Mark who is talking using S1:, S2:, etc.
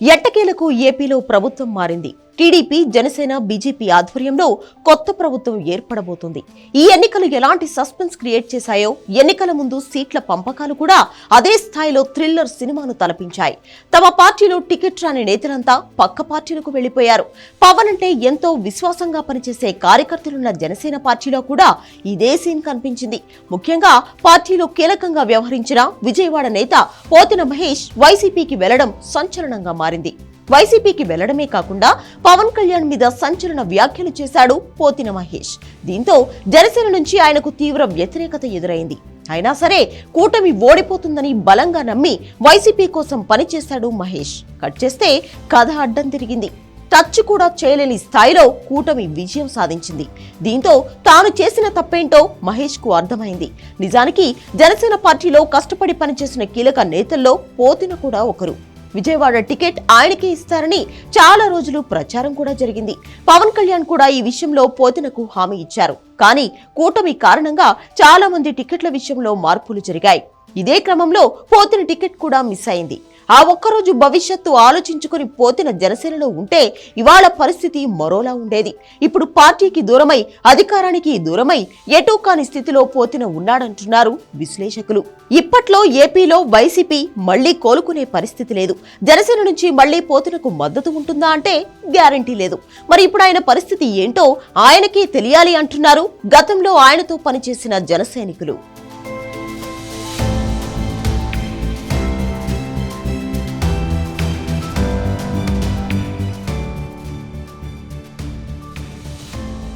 S1: ఎట్టకేలకు ఏపీలో ప్రభుత్వం మారింది. టీడీపీ జనసేన బీజేపీ ఆధ్వర్యంలో కొత్త ప్రభుత్వం ఏర్పడబోతుంది. ఈ ఎన్నికలు ఎలాంటి సస్పెన్స్ క్రియేట్ చేశాయో ఎన్నికల ముందు సీట్ల పంపకాలు కూడా అదే స్థాయిలో థ్రిల్లర్ సినిమాను తలపించాయి. తమ పార్టీలో టికెట్ రాని నేతలంతా పక్క పార్టీలకు వెళ్ళిపోయారు పవన్ అంటే ఎంతో విశ్వాసంగా పనిచేసే కార్యకర్తలున్న జనసేన పార్టీలో కూడా ఇదే సీన్ కనిపించింది. ముఖ్యంగా పార్టీలో కీలకంగా వ్యవహరించిన విజయవాడ నేత పోతిన మహేష్ వైసీపీకి వెళ్ళడం సంచలనంగా మారింది. వైసీపీకి వెళ్ళడమే కాకుండా పవన్ కళ్యాణ్ మీద సంచలన వ్యాఖ్యలు చేశాడు పోతిన మహేష్. దీంతో జనసేన నుంచి ఆయనకు తీవ్ర వ్యతిరేకత ఎదురైంది. అయినా సరే కూటమి ఓడిపోతుందని బలంగా నమ్మి వైసీపీ కోసం పనిచేశాడు మహేష్. కట్ చేస్తే కథ అడ్డం తిరిగింది. టచ్ కూడా చేయలేని స్థాయిలో కూటమి విజయం సాధించింది. దీంతో తాను చేసిన తప్పేంటో మహేష్కు అర్థమైంది. నిజానికి జనసేన పార్టీలో కష్టపడి పనిచేసిన కీలక నేతల్లో పోతిన కూడా ఒకరు. విజయవాడ టికెట్ ఆయనకే ఇస్తారని చాలా రోజులు ప్రచారం కూడా జరిగింది. పవన్ కళ్యాణ్ కూడా ఈ విషయంలో పోతినకు హామీ ఇచ్చారు. కానీ కూటమి కారణంగా చాలా మంది టికెట్ల విషయంలో మార్పులు జరిగాయి. ఇదే క్రమంలో పోతిన టికెట్ కూడా మిస్ అయింది. ఆ ఒక్కరోజు భవిష్యత్తు ఆలోచించుకుని పోతిన జనసేనలో ఉంటే ఇవాళ పరిస్థితి మరోలా ఉండేది. ఇప్పుడు పార్టీకి దూరమై అధికారానికి దూరమై ఎటూ కాని స్థితిలో పోతిన ఉన్నాడంటున్నారు విశ్లేషకులు. ఇప్పట్లో ఏపీలో వైసీపీ మళ్ళీ కోలుకునే పరిస్థితి లేదు. జనసేన నుంచి మళ్ళీ పోతినకు మద్దతు ఉంటుందా అంటే గ్యారంటీ లేదు. మరి ఇప్పుడు ఆయన పరిస్థితి ఏంటో ఆయనకే తెలియాలి అంటున్నారు గతంలో ఆయనతో పనిచేసిన జనసైనికులు.